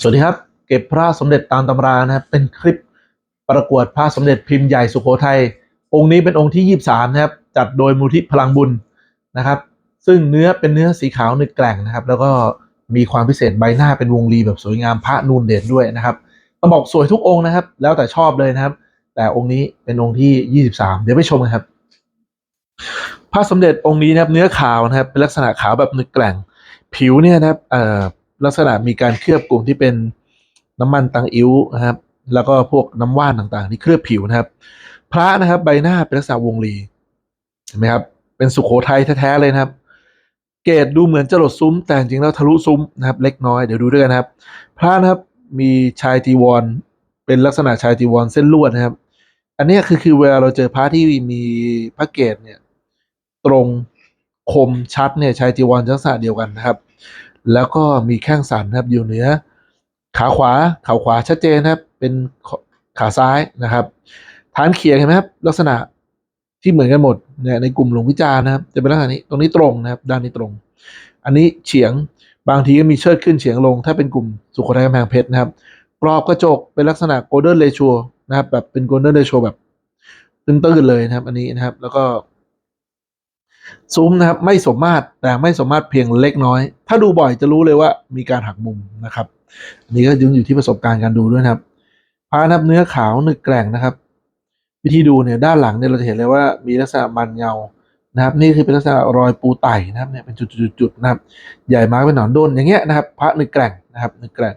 สวัสดีครับ เก็บพระสมเด็จตามตำรานะครับเป็นคลิปประกวดพระสมเด็จพิมพ์ใหญ่สุโขทัยองค์นี้เป็นองค์ที่ 23 นะครับ จัดโดยมูลที่พลังบุญนะครับ ซึ่งเนื้อเป็นเนื้อสีขาวเนื้อแกร่งนะครับ แล้วก็มีความพิเศษใบหน้าเป็นวงรีแบบสวยงามพระนูนเด่นด้วยนะครับต้องบอกสวยทุกองค์นะครับ แล้วแต่ชอบเลยนะครับ แต่องค์นี้เป็นองค์ที่ 23 เดี๋ยวไปชมกันครับพระสมเด็จองค์นี้นะครับเนื้อขาวนะครับเป็นลักษณะขาวแบบเนื้อแกร่งผิวเนี่ยนะครับเอ่อ ลักษณะมีการเคลือบกลุ่มที่เป็นน้ำมันตังอิ้วนะครับ แล้วก็พวกน้ำว่านต่างๆที่เคลือบผิวนะครับ พระนะครับใบหน้าเป็นลักษณะวงรีเห็นไหมครับ เป็นสุโขทัยแท้ๆเลยนะครับ เกรดดูเหมือนจะหลดซุ้ม แต่จริงๆแล้วทะลุซุ้มนะครับ เล็กน้อยเดี๋ยวดูด้วยกันครับ พระนะครับมีชายจีวร เป็นลักษณะชายจีวรเส้นลวดนะครับ อันนี้คือคือเวลาเราเจอพระที่มีพระเกศเนี่ย ตรงคมชัดเนี่ยชายจีวรลักษณะเดียวกันนะครับ แล้วก็มีแข้งสันนะครับอยู่เหนือขาขวาขาขวาชัดเจนนะครับ เป็นขาซ้ายนะครับฐานเขียงเห็นไหมครับลักษณะที่เหมือนกันหมดเนี่ยในกลุ่มหลวงวิจารณ์นะครับ จะเป็นลักษณะนี้ตรงนี้ตรงนะครับ ด้านนี้ตรง อันนี้เฉียงบางทีก็มีเชิดขึ้นเฉียงลง ถ้าเป็นกลุ่มสุโขทัยกำแพงเพชรนะครับกรอบกระจกเป็นลักษณะโกลเด้นเรช o นะครับแบบเป็นโกลเด้นเรช o แบบตื้นๆเลยนะครับ อันนี้นะครับ แล้วก็ ซุ้มนะครับไม่สมมาตรแต่ไม่สมมาตรเพียงเล็กน้อย ถ้าดูบ่อยจะรู้เลยว่ามีการหักมุมนะครับอันนี้ก็ยึงอยู่ที่ประสบการณ์การดูด้วยนะครับพานับเนื้อขาวนึกแกร่งนะครับ วิธีดูเนี่ยด้านหลังเนี่ยเราจะเห็นเลยว่ามีลักษณะมันเงานะครับ นี่คือเป็นลักษณะรอยปูไต่นะครับเนี่ยเป็นจุดๆๆนะครับ ใหญ่มากเป็นหนอนด้นอย่างเงี้ยนะครับ พระนึกแกร่งนะครับนึกแกร่ง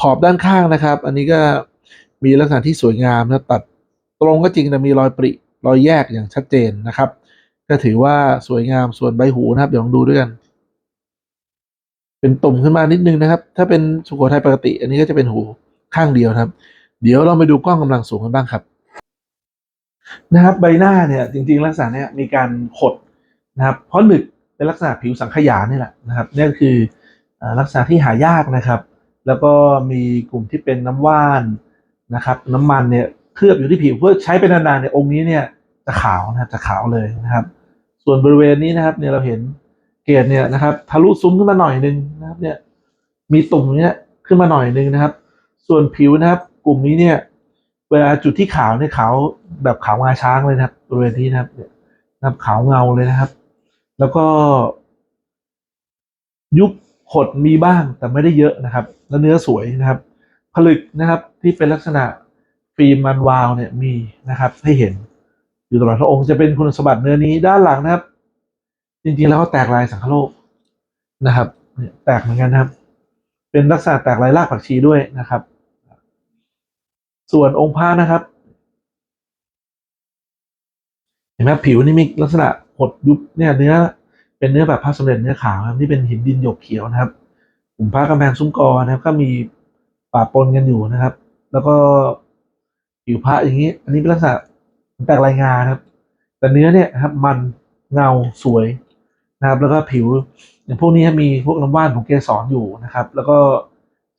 ขอบด้านข้างนะครับ อันนี้ก็มีลักษณะที่สวยงามนะตัดตรงก็จริงแต่มีรอยปริรอยแยกอย่างชัดเจนนะครับ ก็ถือว่าสวยงามส่วนใบหูนะครับ เดี๋ยวลองดูด้วยกัน เป็นตุ่มขึ้นมานิดนึงนะครับ ถ้าเป็นสุโขทัยปกติ อันนี้ก็จะเป็นหูข้างเดียวครับ เดี๋ยวเราไปดูกล้องกำลังสูงกันบ้างครับ นะครับ ใบหน้าเนี่ย จริง ๆ ลักษณะเนี่ยมีการขดนะครับ เพราะหนึกเป็นลักษณะผิวสังขยานี่แหละนะครับนี่คือลักษณะที่หายากนะครับ แล้วก็มีกลุ่มที่เป็นน้ำว่านนะครับ น้ำมันเนี่ยเคลือบอยู่ที่ผิวเพื่อใช้เป็นนานๆเนี่ยองค์นี้เนี่ยจะขาวนะครับจะขาวเลยนะครับ ส่วนบริเวณนี้นะครับเนี่ยเราเห็นเกศเนี่ยนะครับทะลุซุ้มขึ้นมาหน่อยนึงนะครับเนี่ยมีตุ่มเนี้ยขึ้นมาหน่อยนึงนะครับ ส่วนผิวนะครับ กลุ่มนี้เนี่ย เวลาจุดที่ขาวเนี่ยขาวแบบขาวงาช้างเลยนะครับบริเวณนี้นะครับเนี่ยนะครับขาวเงาเลยนะครับ แล้วก็ ยุบขดมีบ้างแต่ไม่ได้เยอะนะครับ แล้วเนื้อสวยนะครับผลึกนะครับที่เป็นลักษณะฟิล์มมันวาวเนี่ยมีนะครับให้เห็น อยู่ตลอดพระองค์จะเป็นคุณสมบัติเนื้อนี้ด้านหลังนะครับ จริงๆแล้วเขาแตกลายสังคโลกนะครับ แตกเหมือนกันนะครับ เป็นลักษณะแตกลายรากผักชีด้วยนะครับ ส่วนองค์พระนะครับเห็นไหมผิวนี่มีลักษณะหดยุบเนี่ยเนื้อ เป็นเนื้อแบบพระสมเด็จเนื้อขาวครับที่เป็นหินดินหยกเขียวนะครับกลุ่มพระกำแพงซุ้มกอนะครับ ก็มีป่าปนกันอยู่นะครับ แล้วก็ผิวพระอย่างนี้ อันนี้เป็นลักษณะ แตกลายงานครับ แต่เนื้อเนี่ยครับมันเงาสวยนะครับ แล้วก็ผิว อย่างพวกนี้มีพวกน้ำว่านของเกสรอยู่นะครับ แล้วก็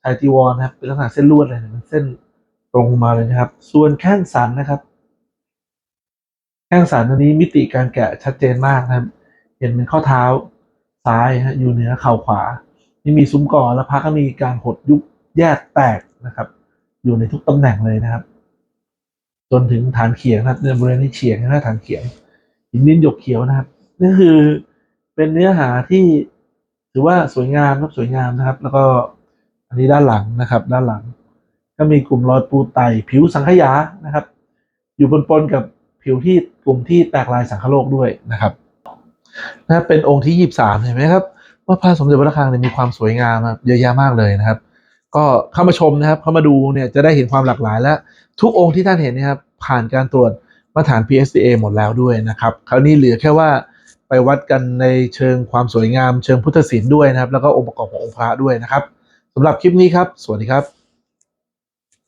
ชายจีวรนะครับ เป็นลักษณะเส้นลวดเลยเนี่ยเป็นเส้นตรงมาเลยนะครับ ส่วนแข้งสันนะครับ แข้งสันอันนี้มิติการแกะชัดเจนมากนะครับ เห็นเป็นข้อเท้าซ้ายฮะอยู่เหนือเข่าขวา นี่มีซุ้มก่อแล้วพักก็มีการหดยุบแยกแตกนะครับ อยู่ในทุกตำแหน่งเลยนะครับ จนถึงฐานเขียงนะครับในบริเวณนี้เฉียงนะฐานเขียงหินดินหยกเขียวนะครับนี่คือเป็นเนื้อหาที่ถือว่าสวยงามครับสวยงามนะครับ แล้วก็อันนี้ด้านหลังนะครับ ด้านหลัง ก็มีกลุ่มรอยปูไตผิวสังขยานะครับ อยู่ปนๆกับผิวที่กลุ่มที่แตกลายสังคโลกด้วยนะครับนะครับเป็นองค์ที่ยี่สามเห็นไหมครับว่าพระสมเด็จพระระฆังเนี่ยมีความสวยงามเยอะแยะมากเลยนะครับ ก็เข้ามาชมนะครับ เข้ามาดูเนี่ยจะได้เห็นความหลากหลายและทุกองค์ที่ท่านเห็นนะครับ ผ่านการตรวจมาตรฐาน PSDA หมดแล้วด้วยนะครับ คราวนี้เหลือแค่ว่าไปวัดกันในเชิงความสวยงามเชิงพุทธศิลป์ด้วยนะครับ แล้วก็องค์ประกอบขององค์พระด้วยนะครับสำหรับคลิปนี้ครับ สวัสดีครับ